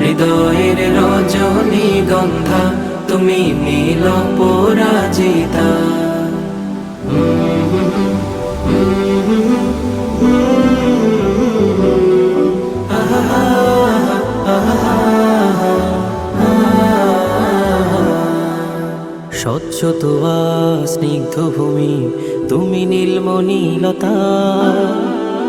হৃদয়ের রজনী গন্ধা তুমি নীল পরাজিতা। স্বচ্ছ তোয়া স্নিগ্ধ ভূমি তুমি নীলমণিলতা।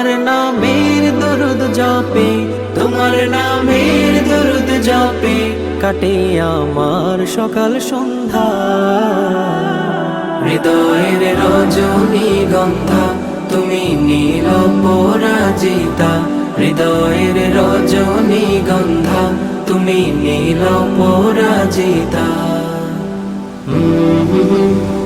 তোমার নামের দরুদ জপে, তোমার নামের দরুদ জপে, কাটে আমার সকাল সন্ধ্যা। হৃদয়ের রজনী গন্ধা, তুমি নীল পরাজিতা। হৃদয়ের রজনী গন্ধা, তুমি নীল পরাজিতা। হুম